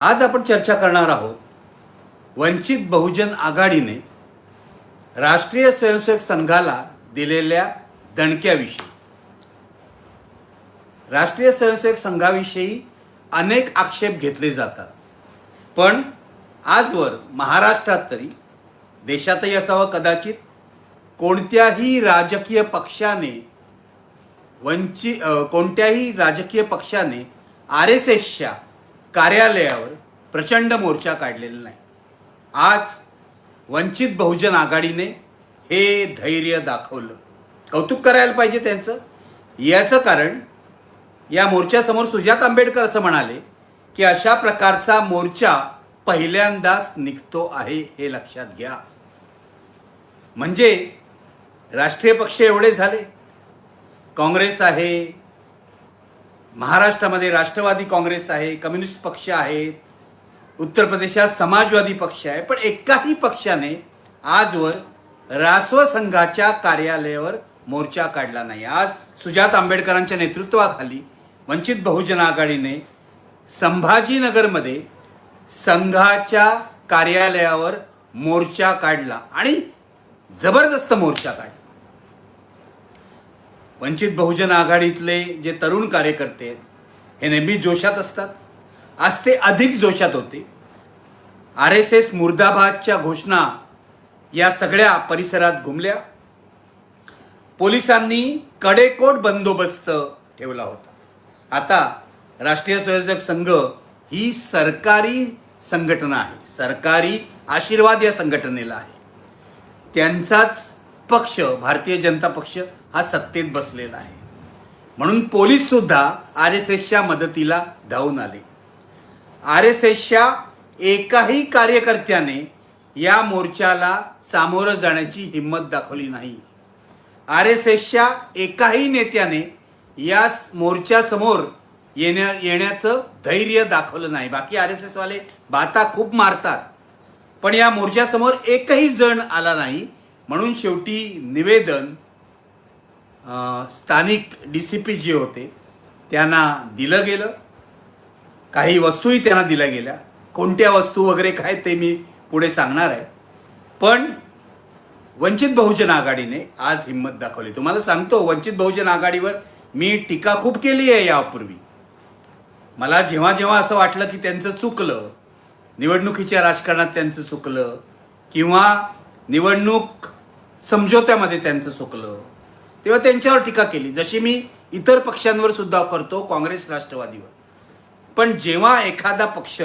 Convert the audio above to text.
आज आपण चर्चा करणार आहोत वंचित बहुजन आघाडीने राष्ट्रीय स्वयंसेवक संघाला दिलेल्या दणक्याविषयी. राष्ट्रीय स्वयंसेवक संघाविषयी अनेक आक्षेप घेतले जातात. पण आजवर महाराष्ट्रात तरी देशातही असावं कदाचित कोणत्याही राजकीय पक्षाने वंचित कोणत्याही राजकीय पक्षाने आर एस एसच्या कार्यालयावर प्रचंड मोर्चा काढलेला नाही. आज वंचित बहुजन आघाडीने हे धैर्य दाखवलं. कौतुक करायला पाहिजे त्यांचं. याचं कारण या मोर्चासमोर सुजात आंबेडकर असं म्हणाले की अशा प्रकारचा मोर्चा पहिल्यांदाच निघतो आहे हे लक्षात घ्या. म्हणजे राष्ट्रीय पक्ष एवढे झाले. काँग्रेस आहे महाराष्ट्रामध्ये राष्ट्रवादी काँग्रेस आहे कम्युनिस्ट पक्ष आहेत उत्तर प्रदेशात समाजवादी पक्ष आहे पण एकाही पक्षाने आजवर रासव संघाच्या कार्यालयावर मोर्चा काढला नाही. आज सुजात आंबेडकरांच्या नेतृत्वाखाली वंचित बहुजन आघाडीने संभाजीनगरमध्ये संघाच्या कार्यालयावर मोर्चा काढला आणि जबरदस्त मोर्चा काढला. वंचित बहुजन आघाडीतले जे तरुण कार्यकर्ते आहेत हे नेहमी जोशात असतात. आज ते अधिक जोशात होते. आर एस एस मुर्दाबादच्या घोषणा या सगळ्या परिसरात घुमल्या. पोलिसांनी कडेकोट बंदोबस्त ठेवला होता. आता राष्ट्रीय स्वयंसेवक संघ ही सरकारी संघटना आहे. सरकारी आशीर्वाद या संघटनेला आहे. त्यांचाच पक्ष भारतीय जनता पक्ष हा सत्तेत बसलेला आहे. म्हणून पोलीस सुद्धा आर एस एसच्या मदतीला धावून आले. आर एस एसच्या एकाही कार्यकर्त्याने या मोर्चाला सामोरं जाण्याची हिंमत दाखवली नाही. आर एस एसच्या एकाही नेत्याने या मोर्चासमोर येण्या येण्याचं धैर्य दाखवलं नाही. बाकी आर एस एसवाले बाता खूप मारतात. पण या मोर्चासमोर एकही जण आला नाही. म्हणून शेवटी निवेदन स्थानिक डी सी पी जे होते त्यांना दिलं गेलं. काही वस्तूही त्यांना दिल्या गेल्या. कोणत्या वस्तू वगैरे काय ते मी पुढे सांगणार आहे. पण वंचित बहुजन आघाडीने आज हिंमत दाखवली. तुम्हाला सांगतो वंचित बहुजन आघाडीवर मी टीका खूप केली आहे यापूर्वी. मला जेव्हा जेव्हा असं वाटलं की त्यांचं चुकलं निवडणुकीच्या राजकारणात त्यांचं चुकलं किंवा निवडणूक समझोत्यामध्ये त्यांचं चुकलं. तेव्हा त्यांच्यावर टीका केली. जशी मी इतर पक्षांवर सुद्धा करतो काँग्रेस राष्ट्रवादीवर. पण जेव्हा एखादा पक्ष